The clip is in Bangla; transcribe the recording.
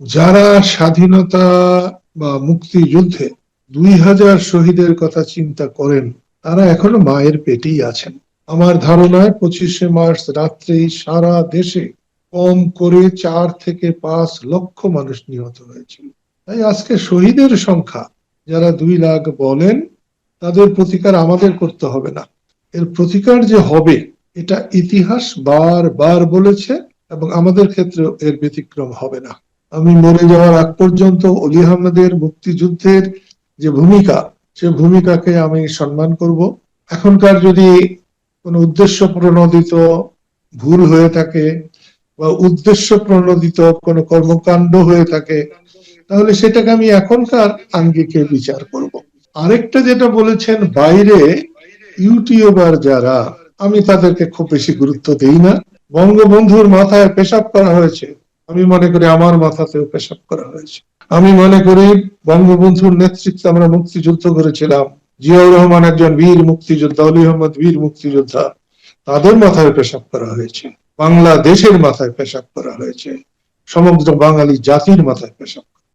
যারা স্বাধীনতা বা মুক্তিযুদ্ধে দুই হাজার শহীদের কথা চিন্তা করেন, তারা এখনও মায়ের পেটেই আছেন। আমার ধারণায় পঁচিশে মার্চ রাত্রেই সারা দেশে কম করে চার থেকে পাঁচ লক্ষ মানুষ নিহত হয়েছিল। তাই আজকে শহীদের সংখ্যা, যারা দুই লাখ বলেন, তাদের প্রতিকার আমাদের করতে হবে না। এর প্রতিকার যে হবে, এটা ইতিহাস বার বার বলেছে এবং আমাদের ক্ষেত্রেও এর ব্যতিক্রম হবে না। আমি মরে যাওয়ার আগ পর্যন্ত অলি আহমেদের মুক্তিযুদ্ধের যে ভূমিকা, সে ভূমিকাকে আমি সম্মান করব। এখনকার যদি কোনো উদ্দেশ্য প্রণোদিত ভুল হয়ে থাকে বা উদ্দেশ্য প্রণোদিত কোনো কর্মকাণ্ড হয়ে থাকে, তাহলে সেটাকে আমি এখনকার আঙ্গিকে বিচার করব। আরেকটা যেটা বলেছেন, বাইরে ইউটিউবার যারা, আমি তাদেরকে খুব বেশি গুরুত্ব দেই না। বঙ্গবন্ধুর মাথায় পেশাব করা হয়েছে। আমি মনে করি আমার মাথাতেও পেশাব করা হয়েছে। আমি মনে করি বঙ্গবন্ধুর নেতৃত্বে আমরা মুক্তিযুদ্ধ করেছিলাম। জিয়াউর রহমান একজন বীর মুক্তিযোদ্ধা, অলি আহমদ বীর মুক্তিযোদ্ধা, তাদের মাথায় পেশাব করা হয়েছে। বাংলাদেশের মাথায় পেশাব করা হয়েছে। সমগ্র বাঙালি জাতির মাথায় পেশাব